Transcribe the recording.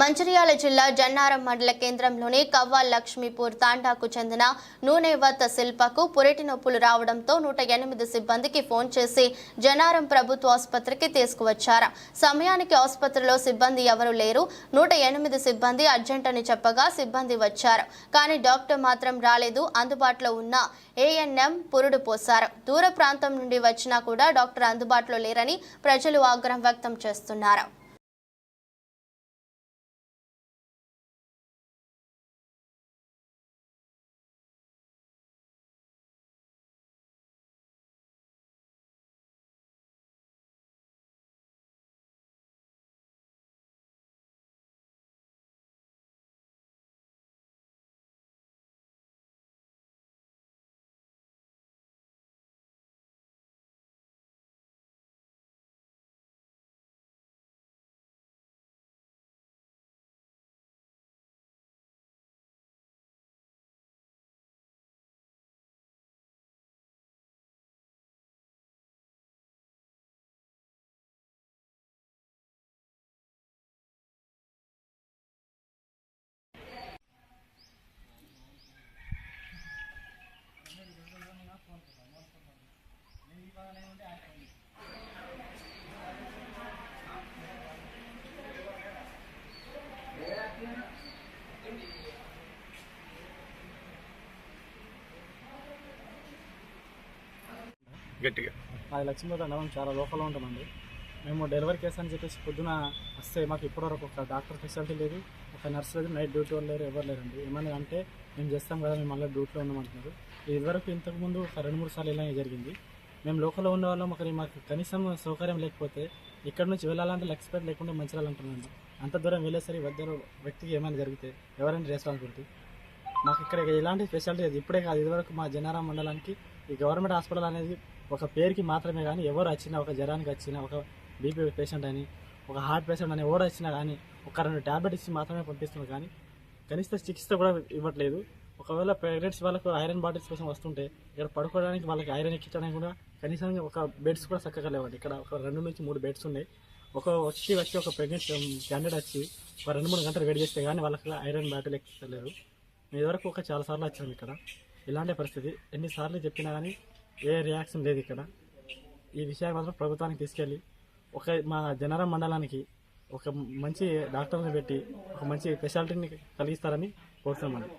మంచిర్యాల జిల్లా జన్నారం మండల కేంద్రంలోని కవ్వాల్ లక్ష్మీపూర్ తాండాకు చెందిన నూనెవత్ శిల్పకు పురిటి నొప్పులు రావడంతో నూట ఎనిమిది సిబ్బందికి ఫోన్ చేసి జనారం ప్రభుత్వ ఆసుపత్రికి తీసుకువచ్చారు. సమయానికి ఆసుపత్రిలో సిబ్బంది ఎవరూ లేరు. నూట ఎనిమిది సిబ్బంది అర్జెంట్ అని చెప్పగా సిబ్బంది వచ్చారు. కానీ డాక్టర్ మాత్రం రాలేదు. అందుబాటులో ఉన్న ఏఎన్ఎం పురుడు పోశారు. దూర ప్రాంతం నుండి వచ్చినా కూడా డాక్టర్ అందుబాటులో లేరని ప్రజలు ఆగ్రహం వ్యక్తం చేస్తున్నారు. గట్టిగా. మాది లక్ష్మీపేట నగరం చాలా లోపల ఉంటామండి మేము డెలివరీ కేసు అని చెప్పేసి పొద్దున వస్తే మాకు ఇప్పటివరకు ఒక డాక్టర్ ఫెసిలిటీ లేదు ఒక నర్స్ లేదు నైట్ డ్యూటీ వాళ్ళు లేరు ఎవరు లేరండి. ఏమని అంటే మేము చేస్తాం కదా మేము మళ్ళీ డ్యూటీలో ఉన్నామంటున్నారు ఇదివరకు ఇంతకుముందు ఒక రెండు మూడు సార్లు ఇలా జరిగింది. మేము లోకల్లో ఉన్న వాళ్ళం ఒకరి మాకు కనీసం సౌకర్యం లేకపోతే ఇక్కడ నుంచి వెళ్ళాలంటే లక్ష్మీపేట లేకుండా మంచిర్యాల అంటున్నాను అంత దూరం వెళ్ళేసరి వద్దరు వ్యక్తికి ఏమైనా జరిగితే ఎవరైనా రెస్పాన్సిబిలిటీ మాకు ఇక్కడ ఎలాంటి స్పెషాలిటీ లేదు. ఇప్పుడే కాదు ఇదివరకు మా జనారాం మండలానికి ఈ గవర్నమెంట్ హాస్పిటల్ అనేది ఒక పేరుకి మాత్రమే కానీ ఎవరు వచ్చినా ఒక జ్వరానికి వచ్చినా ఒక బీపీ పేషెంట్ అని ఒక హార్ట్ పేషెంట్ అని ఎవరు వచ్చినా కానీ ఒక రెండు ట్యాబ్లెట్ ఇచ్చి మాత్రమే పంపిస్తున్నారు కానీ కనీస చికిత్స కూడా ఇవ్వట్లేదు. ఒకవేళ ప్రెగ్నెంట్స్ వాళ్ళకు ఐరన్ బాటిల్స్ కోసం వస్తుంటే ఇక్కడ పడుకోవడానికి వాళ్ళకి ఐరన్ ఎక్కించడానికి కూడా కనీసం ఒక బెడ్స్ కూడా చక్కగా లేవండి. ఇక్కడ ఒక రెండు నుంచి మూడు బెడ్స్ ఉన్నాయి. ఒక వచ్చి వచ్చి ఒక ప్రెగ్నెంట్ క్యాండిడేట్ um, వచ్చి ఒక రెండు మూడు గంటలు వెయిట్ చేస్తే కానీ వాళ్ళకి ఐరన్ బ్యాటలు ఎక్కలేరు మేము ఇదివరకు ఒక చాలా సార్లు వచ్చాము ఇక్కడ. ఇలాంటి పరిస్థితి. ఎన్నిసార్లు చెప్పినా కానీ ఏ రియాక్షన్ లేదు ఇక్కడ. ఈ విషయాన్ని మాత్రం ప్రభుత్వానికి తీసుకెళ్ళి ఒక మా జనరం మండలానికి ఒక మంచి డాక్టర్ని పెట్టి ఒక మంచి స్పెషాలిటీని కలిగిస్తారని కోరుతున్నామండి.